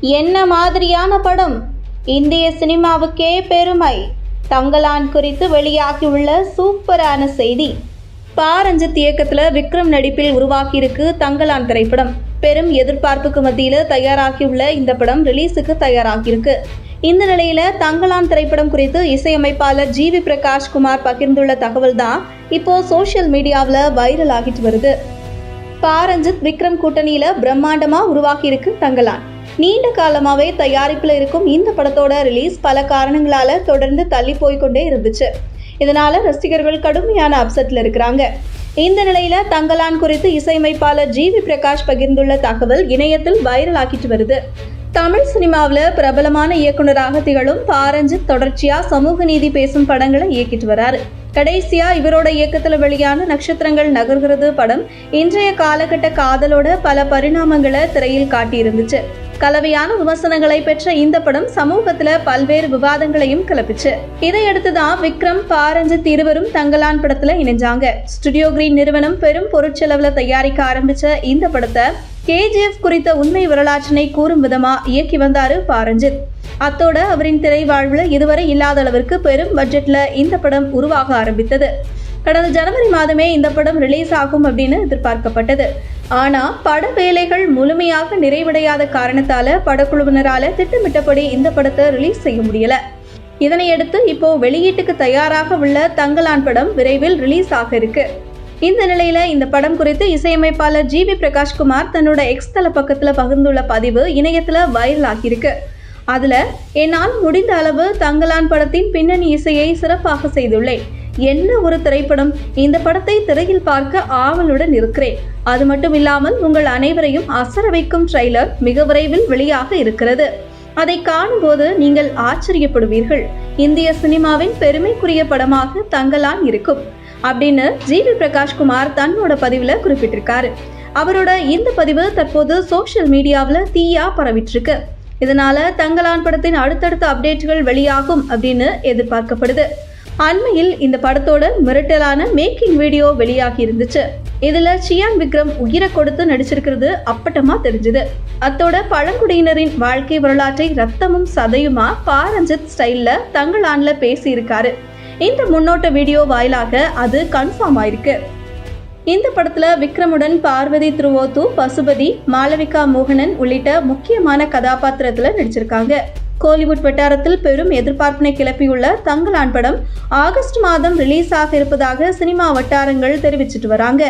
என்ன மாதிரியான படம்? இந்திய சினிமாவுக்கே பெருமை. தங்கலான் குறித்து வெளியாகியுள்ள சூப்பரான செய்தி. பாரஞ்சித் இயக்கத்தில் விக்ரம் நடிப்பில் உருவாக்கியிருக்கு தங்கலான் திரைப்படம். பெரும் எதிர்பார்ப்புக்கு மத்தியில் தயாராகியுள்ள இந்த படம் ரிலீஸுக்கு தயாராகியிருக்கு. இந்த நிலையில தங்கலான் திரைப்படம் குறித்து இசையமைப்பாளர் ஜி வி பிரகாஷ் குமார் பகிர்ந்துள்ள தகவல் தான் இப்போ சோஷியல் மீடியாவில் வைரல் ஆகிட்டு வருது. பாரஞ்சித் விக்ரம் கூட்டணியில பிரம்மாண்டமா உருவாகியிருக்கு தங்கலான். நீண்ட காலமாகவே தயாரிப்பில் இருக்கும் இந்த படத்தோட ரிலீஸ் பல காரணங்களால தொடர்ந்து தள்ளி போய்க்கொண்டே இருந்துச்சு. இதனால ரசிகர்கள் கடுமையான அப்செட்ல இருக்கிறாங்க. இந்த நிலையில தங்கலான் குறித்து இசையமைப்பாளர் ஜி வி பிரகாஷ் பகிர்ந்துள்ள தகவல் இணையத்தில் வைரல் ஆக்கிட்டு வருது. தமிழ் சினிமாவில் பிரபலமான இயக்குனராக திகழும் பாரஞ்சித் தொடர்ச்சியா சமூக நீதி பேசும் படங்களை இயக்கிட்டு வராரு. கடைசியா இவரோட இயக்கத்துல வெளியான நட்சத்திரங்கள் நகர்கிறது படம் இன்றைய காலகட்ட காதலோட பல பரிணாமங்களை திரையில் காட்டியிருந்துச்சு. கலவையான விமர்சனங்களை பெற்ற இந்த படம் சமூகத்துல பல்வேறு விவாதங்களையும் கிளப்பிச்சு. இதையடுத்து தான் விக்ரம் பாரஞ்சித் இருவரும் தங்கலான் படத்துல இணைஞ்சாங்க. ஸ்டுடியோ கிரீன் நிறுவனம் பெரும் பொருட்செலவுல தயாரிக்க ஆரம்பிச்ச இந்த படத்தை கேஜிஎஃப் குறித்த உண்மை வரலாற்றினை கூறும் விதமா இயக்கி வந்தாரு பாரஞ்சித். அத்தோட அவரின் திரை வாழ்வுல இதுவரை இல்லாத அளவிற்கு பெரும் பட்ஜெட்ல இந்த படம் உருவாக ஆரம்பித்தது. கடந்த ஜனவரி மாதமே இந்த படம் ரிலீஸ் ஆகும் அப்படின்னு எதிர்பார்க்கப்பட்டது. ஆனா பட வேலைகள் முழுமையாக நிறைவடையாத காரணத்தால படக்குழுவினரால திட்டமிட்டபடி இந்த படத்தை ரிலீஸ் செய்ய முடியல. இதனையடுத்து இப்போ வெளியீட்டுக்கு தயாராக உள்ள தங்கலான் படம் விரைவில் ரிலீஸ் ஆக இருக்கு. இந்த நிலையில இந்த படம் குறித்து இசையமைப்பாளர் ஜி வி பிரகாஷ்குமார் தன்னோட எக்ஸ் தள பக்கத்துல பகிர்ந்துள்ள பதிவு இணையத்துல வைரல் ஆகியிருக்கு. அதுல என்னால் முடிந்த அளவு தங்கலான் படத்தின் பின்னணி இசையை சிறப்பாக செய்துள்ளேன். என்ன ஒரு திரைப்படம்? இந்த படத்தை திரையில் பார்க்க ஆவலுடன் இருக்கிறேன். அது மட்டும் இல்லாமல் உங்கள் அனைவரையும் அசர வைக்கும் ட்ரெய்லர் மிக விரைவில் வெளியாக இருக்கிறது. அதை காணும்போது நீங்கள் ஆச்சரியப்படுவீர்கள். இந்திய சினிமாவின் பெருமைக்குரிய படமாக தங்கலான் இருக்கும். அப்படின்னு ஜி வி பிரகாஷ்குமார் தன்னோட பதிவில் குறிப்பிட்டிருக்காரு. அவரோட இந்த பதிவு தற்போது சோஷியல் மீடியாவில் தீயா பரவிட்டிருக்கு. இதனால தங்கலான் படத்தின் அடுத்தடுத்த அப்டேட்டுகள் வெளியாகும் அப்படின்னு எதிர்பார்க்கப்படுது. அண்மையில் இந்த படத்தோட மிரட்டலான மேக்கிங் வீடியோ வெளியாகி இருந்துச்சு. இதுல சியான் விக்ரம் உயிரை கொடுத்து நடிச்சிருக்கிறது அப்பட்டமா தெரிஞ்சுது. அத்தோட பழங்குடியினரின் வாழ்க்கை வரலாற்றை ரத்தமும் சதையுமா பாரஞ்சித் ஸ்டைல்ல தங்களான்ல பேசியிருக்காரு. இந்த முன்னோட்ட வீடியோ வாயிலாக அது கன்ஃபார்ம் ஆயிருக்கு. இந்த படத்துல விக்ரமுடன் பார்வதி திருவோத்து பசுபதி மாளவிகா மோகனன் உள்ளிட்ட முக்கியமான கதாபாத்திரத்துல நடிச்சிருக்காங்க. கோலிவுட் வட்டாரத்தில் பெரும் எதிர்பார்ப்பினை கிளப்பியுள்ள தங்கலான் படம் ஆகஸ்ட் மாதம் ரிலீஸ் ஆக இருப்பதாக சினிமா வட்டாரங்கள் தெரிவிச்சிட்டு வராங்க.